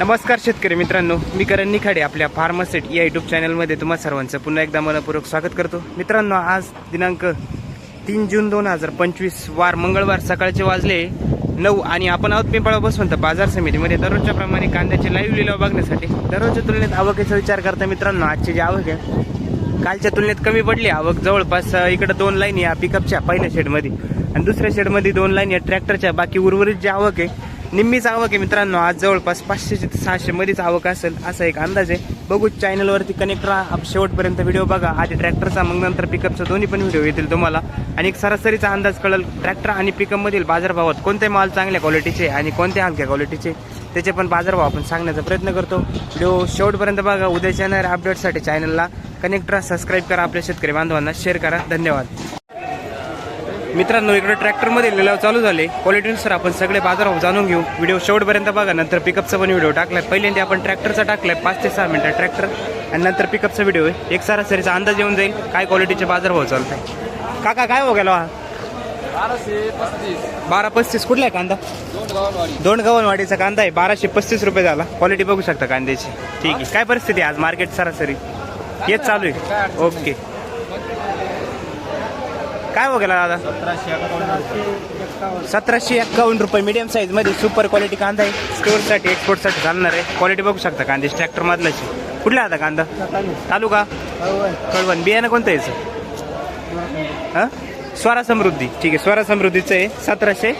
नमस्कार शेतकरी मित्रांनो मी करण निखाडे आपल्या फार्मासेट या युट्यूब चॅनलमध्ये तुम्हा सर्वांचं पुन्हा एकदा मनपूर्वक स्वागत करतो. मित्रांनो आज दिनांक तीन जून दोन हजार पंचवीस वार मंगळवार सकाळचे वाजले नऊ आणि आपण आहोत पिंपळा बसवंत बाजार समितीमध्ये. दररोजच्या प्रमाणे कांद्याचे लाईव्ह लिलाव बघण्यासाठी. दररोजच्या तुलनेत आवकेचा विचार करता मित्रांनो आजची जी आवक आहे कालच्या तुलनेत कमी पडली आवक. जवळपास इकडं दोन लाईन या पिकअपच्या पहिल्या शेडमध्ये आणि दुसऱ्या शेडमध्ये दोन लाईन या ट्रॅक्टरच्या बाकी उर्वरित जी आवक आहे निम्मीच आवक आहे मित्रांनो आज जवळपास पाचशे ते सहाशे मध्येच आवक असेल असा एक अंदाज आहे. बघू चॅनलवरती कनेक्ट राहा आप शेवटपर्यंत व्हिडिओ बघा. आधी ट्रॅक्टरचा मग नंतर पिकअपचा दोन्ही पण व्हिडिओ येतील तुम्हाला. आणि एक सरासरीचा अंदाज कळेल ट्रॅक्टर आणि पिकअपमधील बाजारभावात कोणते माल चांगल्या क्वालिटीचे आणि कोणत्या हलक्या क्वालिटीचे त्याचे पण बाजारभाव आपण सांगण्याचा प्रयत्न करतो. व्हिडिओ शेवटपर्यंत बघा उद्याच्या येणाऱ्या अपडेटसाठी चॅनलला कनेक्ट राहा सबस्क्राईब करा आपल्या शेतकरी बांधवांना शेअर करा. धन्यवाद. मित्रांनो इकडे ट्रॅक्टरमध्ये लिलाव चालू झाले. क्वालिटीनुसार आपण सगळे बाजारभाव जाणून घेऊ. व्हिडिओ शेवटपर्यंत बघा नंतर पिकअपचा पण व्हिडिओ टाकलाय. पहिल्यांदा आपण ट्रॅक्टरचा टाकलाय पाच ते सहा मिनटं ट्रॅक्टर. आणि नंतर पिकअपचा व्हिडिओ. आहे एक सरासरीचा अंदाज येऊन जाईल काय क्वालिटीचे बाजारभाव चालत आहे. काका काय हो गेला? बाराशे बारा पस्तीस. कुठला आहे कांदा? दोन गव्हाणवाडीचा कांदा आहे. बाराशे पस्तीस रुपये झाला. क्वालिटी बघू शकता कांद्याची. ठीक आहे. काय परिस्थिती आज? मार्केट सरासरी? हेच चालू आहे. ओके काय हो गेला दादा? सतराशे सतराशे एक्कावन्न रुपये. मीडियम साईजमध्ये सुपर क्वालिटी कांदा आहे. स्टोअरसाठी एक्सपोर्टसाठी चालणार आहे. क्वालिटी बघू शकता कांदे ट्रॅक्टर मधलाची कुठला आता कांदा? चालू का कळवण. बियाणं कोणतं यायचं हां? स्वरा समृद्धी. ठीक आहे स्वरा समृद्धीचं आहे. सतराशे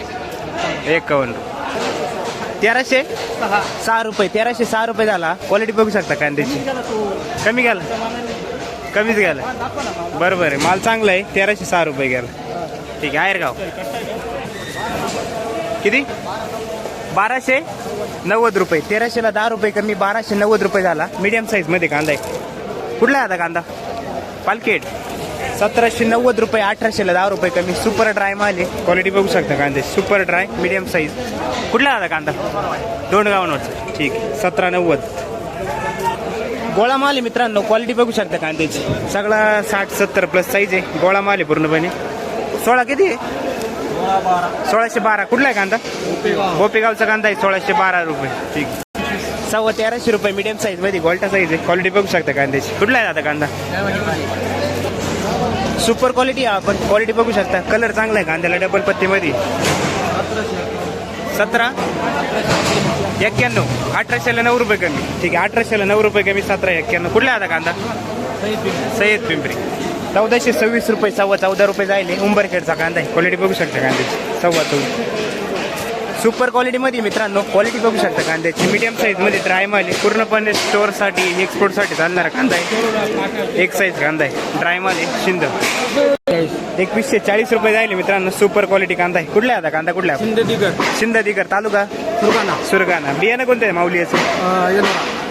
एकावन्न तेराशे सहा रुपये. तेराशे सहा रुपये झाला. क्वालिटी बघू शकता कांद्याची. कमी गेला कमीच गेला बरं बरं माल चांगला आहे. तेराशे सहा रुपये गेला ठीक आहे. गाव किती? बाराशे नव्वद रुपये. तेराशेला दहा रुपये कमी बाराशे नव्वद रुपये झाला. मीडियम साईजमध्ये कांदा आहे. कुठला आहे आता कांदा? पालकेट सतराशे नव्वद रुपये अठराशेला दहा रुपये कमी. सुपर ड्राय माल आहे. क्वालिटी बघू शकता कांदे. सुपर ड्राय मीडियम साईज कुठला आहे आता कांदा? दोन गावांवरचा ठीक आहे. सतरा नव्वद. गोळा माल आहे मित्रांनो. क्वालिटी बघू शकता कांद्याची. सगळा साठ सत्तर प्लस साईज आहे. गोळा माल आहे पूर्णपणे. सोळा किती आहे? सोळाशे बारा. कुठला आहे कांदा? गोपेगावचा कांदा आहे. सोळाशे बारा रुपये. ठीक. सव्वा तेराशे रुपये मिडियम साईजमध्ये गोल्टा साईज आहे. क्वालिटी बघू शकता कांद्याची. कुठला आहे आता कांदा? सुपर क्वालिटी आहे. आपण क्वालिटी बघू शकता. कलर चांगला आहे. कांद्याला डबल पत्तीमध्ये. सतरा एक्क्याण्णव अठराशेला नऊ रुपये कमी. ठीक आहे अठराशेला नऊ रुपये कमी सतरा एक्क्याण्णव. कुठला आता कांदा? सय्यद पिंपरी. चौदाशे सव्वीस रुपये सव्वा चौदा रुपये जायले. उंबरखेडचा कांदा आहे. क्वालिटी बघू शकता कांद्याची. सव्वा चौदा. सुपर क्वालिटीमध्ये मित्रांनो क्वालिटी बघू शकता कांद्याची. मीडियम साईजमध्ये ड्राय माल आहे पूर्णपणे स्टोअरसाठी एक्सपोर्टसाठी चालणारा कांदा आहे. एक साईज कांदा आहे. ड्राय माल आहे शिंद. एकवीसशे चाळीस रुपये जायले मित्रांनो. सुपर क्वालिटी कांदा आहे. कुठला आता कांदा? कुठला आहे? शिंदे दिगर शिंद दिगर तालुका? सुरगाणा. सुरगाणा. बियाणं कोणतं आहे माऊली याचं?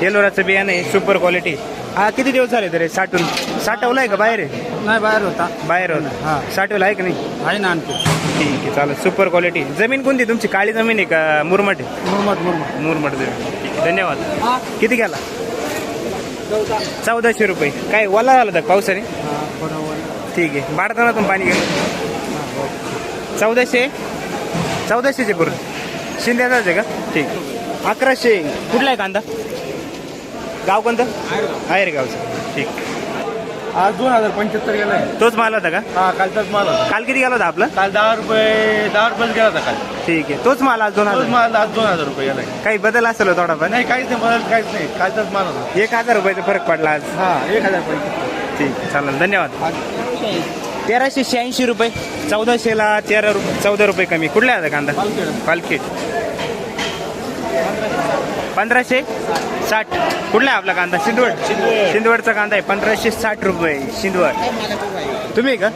येलोराचं बियाणं आहे. सुपर क्वालिटी हा किती दिवस झाले तरी साठून? साठवलं आहे का बाहेर? आहे नाही बाहेर होता. बाहेर हा. होतं साठवलं आहे का नाही? आहे ना आणखी. ठीक आहे चालेल. सुपर क्वालिटी जमीन कोणती तुमची? काळी जमीन आहे का मुरमट आहे? मुरमट मुरमट. मुरमट जमीन. धन्यवाद. किती गेला चौदाशे रुपये. काय ओला झाला तर पावसाने? ठीक आहे. बाडतानातून पाणी गेलं चौदाशे? चौदाशेचे पूर्ण शिंद्याचाच आहे का? ठीक. अकराशे. कुठला आहे कांदा? गाव कोणतं? आहेर गावचं ठीक. आज दोन हजार पंच्याहत्तर गेलाय तोच माल होता का? हा कालचाच माल होता. काल किती गेला होता आपला? काल दहा रुपये दहा रुपये गेला होता काल. ठीक आहे. तोच माल आज दोन हजार. माल आज दोन हजार रुपये गेलाय काही बदल असेल हो थोडाफार? नाही काहीच नाही बदल काहीच नाही. कालचाच माल होता. एक हजार रुपयाचा फरक पडला आज. हा एक हजार पंच्याहत्तर ठीक आहे चालेल. धन्यवाद. तेराशे शहाऐंशी रुपये. चौदाशेला तेरा रुपये चौदा रुपये कमी. कुठला आहे आता कांदा? पालखेड. पंधराशे साठ. कुठला आहे आपला कांदा? सिंदवड सिंदवडचा कांदा आहे. पंधराशे साठ रुपये सिंदवड तुम्ही का?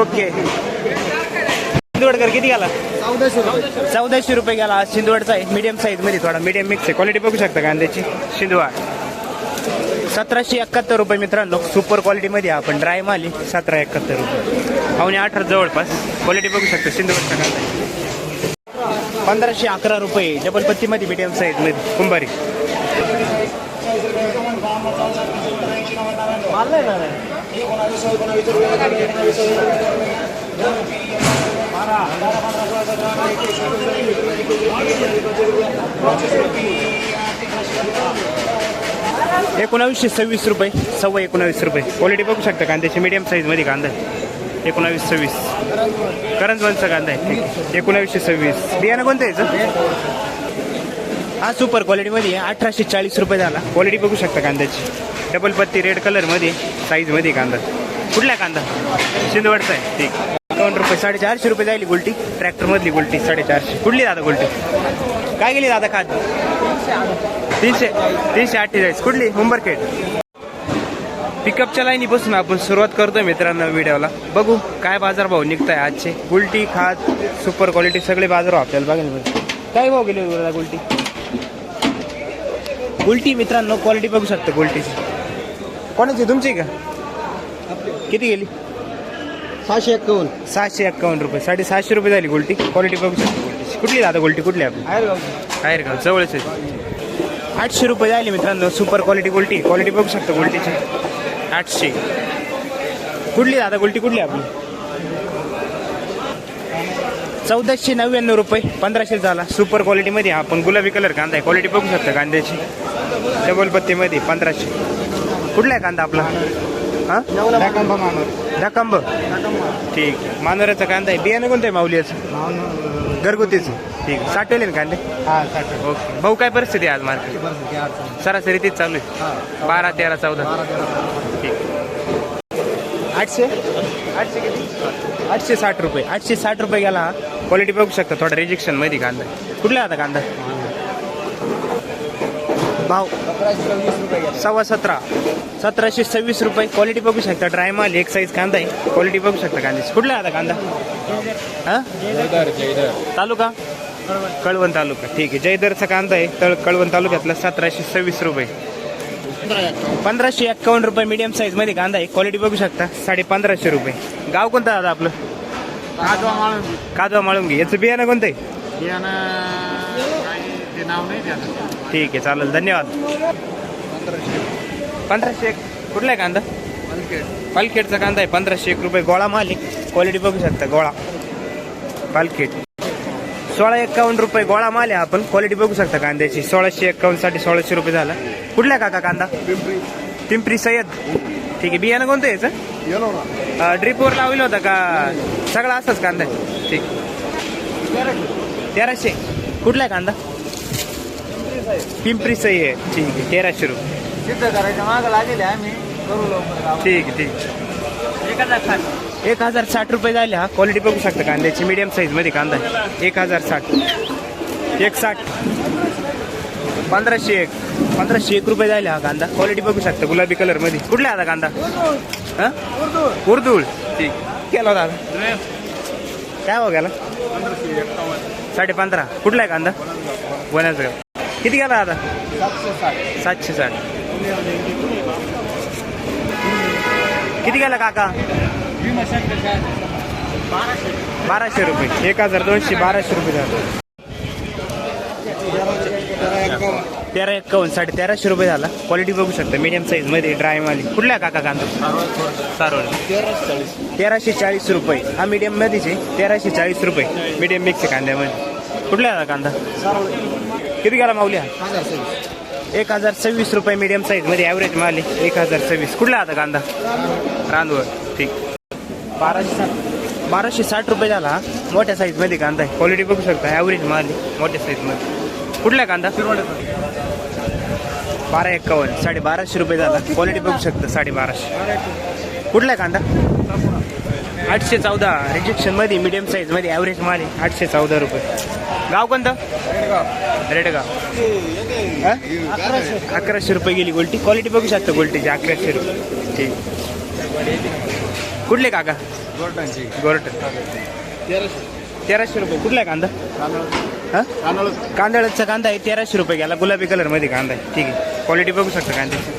ओके. सिंदवडकर किती गेला? चौदाशे रुपये. चौदाशे रुपये गेला. आज सिंदवडचा आहे. मीडियम साईजमध्ये थोडा. मीडियम मिक्स आहे. क्वालिटी बघू शकता कांद्याची. सिंदवड सतराशे एकाहत्तर रुपये मित्रांनो. सुपर क्वालिटीमध्ये आपण ड्राय माली सतरा एकाहत्तर रुपये. पावणे अठरा जवळपास. क्वालिटी बघू शकतो सिंधुवरचा कांदा पंधराशे अकरा रुपये डबल पत्तीमध्ये मीडियम साईजमध्ये. कुंभारी. एकोणावीसशे सव्वीस रुपये सव्वा एकोणावीस रुपये. क्वालिटी बघू शकता कांद्याची मीडियम साईजमध्ये कांदा आहे. एकोणावीस सव्वीस. करंजवनचा कांदा आहे. ठीक एकोणावीसशे सव्वीस. बियाणं कोणतं यायचं हा सुपर क्वालिटीमध्ये अठराशे चाळीस रुपये झाला. क्वालिटी बघू शकता कांद्याची. डबल पत्ती रेड कलरमध्ये साईजमध्ये कांदा. कुठला कांदा? शिंदवडचा आहे. ठीक. एकावन्न रुपये साडेचारशे रुपये जाईल गुलटी. ट्रॅक्टरमधली गुलटी साडेचारशे. कुठली दादा गुलटी? काय गेली दादा खात? तीनशे तीनशे अठ्ठेचाळीस. कुठली? उंबरखेड पिकअपच्या लाईनीपासून आपण सुरुवात करतोय मित्रांनो व्हिडिओला. बघू काय बाजारभाव निघताय आजचे. गुलटी खात सुपर क्वालिटी सगळे बाजारभाव आपल्याला बघायला मिळतील. काय भाव गेले दादा गुलटी? गुलटी मित्रांनो क्वालिटी बघू शकतो गुलटीची. कोणाची? तुमची का? किती गेली? सहाशे एक्कावन्न. सहाशे एक्कावन्न रुपये. साडेसहाशे रुपये झाली गुलटी. क्वालिटी बघू शकता गुलटीची कुठली दादा गुलटी? कुठली आपली? आहे का? जवळच आहे. आठशे रुपये झाले मित्रांनो. Super quality गुलटी. क्वालिटी बघू शकता गुलटीची. आठशे. कुठली दादा गुलटी? कुठली आपली? चौदाशे नव्याण्णव रुपये. पंधराशे झाला. सुपर क्वालिटीमध्ये हा आपण गुलाबी कलर कांदा आहे. क्वालिटी बघू शकता कांद्याची. डबल पत्तीमध्ये पंधराशे. कुठला आहे कांदा आपला? हा? डाकंब ठीक. मानोऱ्याचा कांदा आहे. बियाणं कोणतं आहे माऊलीचं? घरगुतीचं. ठीक. साठवले ना कांदे? ओके. भाऊ काय परिस्थिती आहे आज मार्केट? सरासरी तीच चालू आहे. बारा तेरा चौदा. ठीक. आठशे? आठशे किती? आठशे साठ रुपये. आठशे साठ रुपये गेला हा. क्वालिटी बघू शकता. थोडा रिजेक्शनमध्ये कांदा कुठला आता कांदा? भाव सव्वा सतरा. सतराशे सव्वीस रुपये. क्वालिटी बघू शकता. ड्राय माल एक साईज कांदा आहे. क्वालिटी बघू शकता कांद्याची. कुठला आता कांदा? हा? तालुका? कळवण तालुका. ठीक आहे. जयदरचा कांदा आहे. तळ कळवण तालुक्यातला सतराशे सव्वीस रुपये. पंधराशे एक्कावन्न रुपये मीडियम साईजमध्ये कांदा आहे. क्वालिटी बघू शकता. साडे पंधराशे रुपये. गाव कोणतं दादा आपलं? कादवा माळुंगी याचं बियाणं कोणतं आहे? ठीक आहे. चालेल. धन्यवाद. पंधराशे एक. कुठला आहे कांदा? पालखेडचा कांदा आहे पंधराशे एक रुपये. गोळा माल आहे. क्वालिटी बघू शकता गोळा. पालखेड. सोळा एक्कावन्न रुपये गोळा माल आहे आपण. क्वालिटी बघू शकता कांद्याची. सोळाशे एक्कावन्नसाठी सोळाशे रुपये झाला. कुठला काका कांदा? पिंपरी. सय्यद. ठीक आहे. बियाणं कोणतं आहे याचं? येलो ना. ड्रिपवर लावलं होतं का? सगळा असाच कांदा आहे. ठीक. तेराशे. कुठला आहे कांदा? पिंपरी सही आहे ठीक आहे. तेराशे रुपये. सिद्ध करायच्या मागं लागेल आम्ही. करू लवकर ठीक आहे ठीक एक हजार साठ रुपये झाले हा. क्वालिटी बघू शकता कांद्याची मीडियम साईजमध्ये कांदा आहे. एक हजार साठ. एक साठ. पंधराशे एक. पंधराशे एक रुपये झाले हा कांदा. क्वालिटी बघू शकता गुलाबी कलरमध्ये. कुठला आहे आता कांदा? हा? उर्दूळ. ठीक. केला दादा काय हो गेला? साडे पंधरा कुठला आहे कांदा? वनाचं किती गेला आता? सातशे साठ. किती गेला काका? बाराशे रुपये. एक हजार दोनशे बाराशे रुपये झालं. तेरा एक्कावन्न साडे तेराशे रुपये झाला. क्वालिटी बघू शकता मीडियम साईजमध्ये ड्राय कुठल्या काका कांदा? सारोळ तेराशे चाळीस रुपये. हा मीडियम मध्येच आहे. तेराशे चाळीस रुपये. मीडियम मिक्स आहे कांद्यामध्ये. कुठल्या कांदा? किती गेला माऊल्या एक हजार सव्वीस रुपये मीडियम साईजमध्ये ॲव्हरेज माल आहे. एक हजार सव्वीस. कुठला आता कांदा? रांदवळ. ठीक. बाराशे साठ बाराशे साठ रुपये झाला हा. मोठ्या साईजमध्ये कांदा आहे. क्वालिटी बघू शकता ॲव्हरेज माल आहे मोठ्या साईजमध्ये. कुठला कांदा? बारा एक्कावन्न. साडे बाराशे रुपये झाला. क्वालिटी बघू शकता साडे बाराशे कुठला कांदा? आठशे चौदा. रिजेक्शनमध्ये मीडियम साईजमध्ये ॲव्हरेज माल आहे आठशे चौदा रुपये. गाव कोणतं? रेडगाव. हा? अकराशे रुपये गेली गोल्टी. क्वालिटी बघू शकता गोल्टीची अकराशे रुपये ठीक कुठले काका? गोरट तेराशे. रुपये. कुठला आहे कांदा. कांदळाचा कांदा. आहे. तेराशे रुपये गेला. गुलाबी कलरमध्ये कांदा आहे. ठीक आहे. क्वालिटी बघू शकता कांद्याची.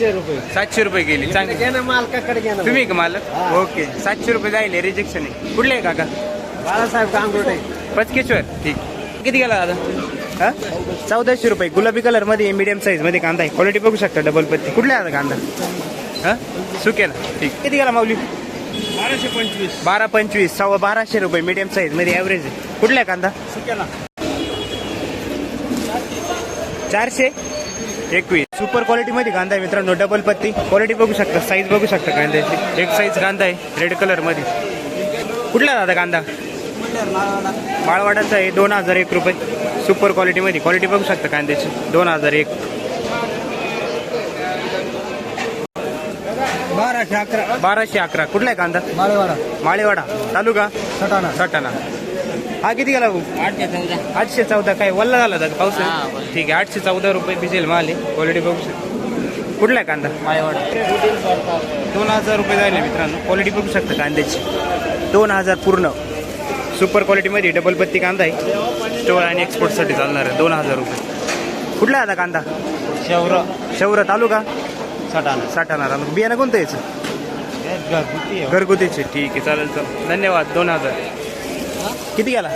सातशे रुपये. सातशे रुपये गेली चांगली. घे ना मालकाकडे घे ना तुम्ही का मालक? ओके. सातशे रुपये जाईल रिजेक्शन आहे. कुठले आहे काका? बाळासाहेब कांगोटे पचकेश्वर ठीक. किती गेला दादा? हा? चौदाशे रुपये. गुलाबी कलरमध्ये मीडियम साईजमध्ये कांदा आहे. क्वालिटी बघू शकता डबल पत्ती. कुठला आहे आता कांदा? हा? सुकेला. ठीक. किती गेला माऊली? बाराशे पंचवीस. बारा पंचवीस. सव्वा बाराशे रुपये. मीडियम साईजमध्ये ॲव्हरेज आहे. कुठला आहे कांदा? सुकेला. चारशे? एकवीस. सुपर क्वालिटीमध्ये कांदा आहे मित्रांनो डबल पत्ती. क्वालिटी बघू शकता साईज बघू शकता कांद्याची. एक साईज कांदा आहे रेड कलरमध्ये कुठला दादा कांदा? माळवाडाचा आहे दोन हजार एक रुपये. सुपर क्वालिटीमध्ये क्वालिटी बघू शकता कांद्याची. दोन हजार एक. बाराशे अकरा. बाराशे अकरा. कुठला आहे कांदा? माळेवाडा. माळेवाडा. तालुका सटाणा. सटाणा. हा किती गेला भाऊ? आठशे चौदा. आठशे चौदा काय? वल्ला झाला दादा पाऊस? हा. ठीक आहे आठशे चौदा रुपये भिजेल माल आहे. क्वालिटी बघू शकता. कुठला आहे कांदा? दोन हजार रुपये जायला मित्रांनो. क्वालिटी बघू शकता कांद्याची. दोन हजार पूर्ण. सुपर क्वालिटीमध्ये डबल पत्ती कांदा आहे. स्टोर आणि एक्सपोर्टसाठी चालणार आहे. दोन हजार रुपये. कुठला आहे आता कांदा? शेवरा. शौरा तालुका? साठाणा. तालुका. बियाणं कोणतं याचं? घरगुती घरगुतीचे. ठीक आहे चालेल चालेल. धन्यवाद. दोन हजार. किती गेला?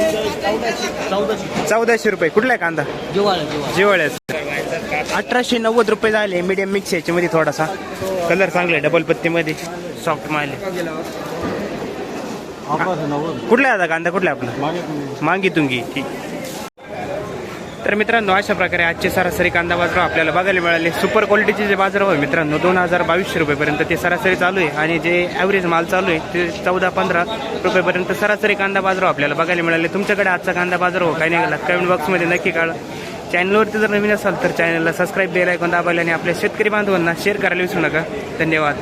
चौदाशे चौदाशे रुपये. कुठला आहे कांदा? जिवाळा जिवाळा जिवाळ्याचं अठराशे नव्वद रुपये झाले मीडियम मिक्स याच्यामध्ये थोडासा. कलर चांगला आहे डबल पत्तीमध्ये. सॉफ्ट माल कुठला आहे आता कांदा? कुठला आपला? मागे मांगी तुंगी. ठीक. तर मित्रांनो अशा प्रकारे आजचे सरासरी कांदा बाजार आपल्याला बघायला मिळाले. सुपर क्वालिटीचे जे बाजार आहे मित्रांनो. दोन हजार बावीसशे रुपयेपर्यंत ते सरासरी चालू आहे. आणि जे ॲव्हरेज माल चालू आहे ते चौदा पंधरा रुपयेपर्यंत सरासरी कांदा बाजार आपल्याला बघायला मिळाले. तुमच्याकडे आजचा कांदा बाजार हो काही गेला कमेंट बॉक्समध्ये नक्की काढा चॅनलवरती जर नवीन असाल तर चॅनलला सबस्क्राईब बेल ऐकून दाबायला आणि आपल्या शेतकरी बांधवांना शेअर करायला विसरू नका. धन्यवाद.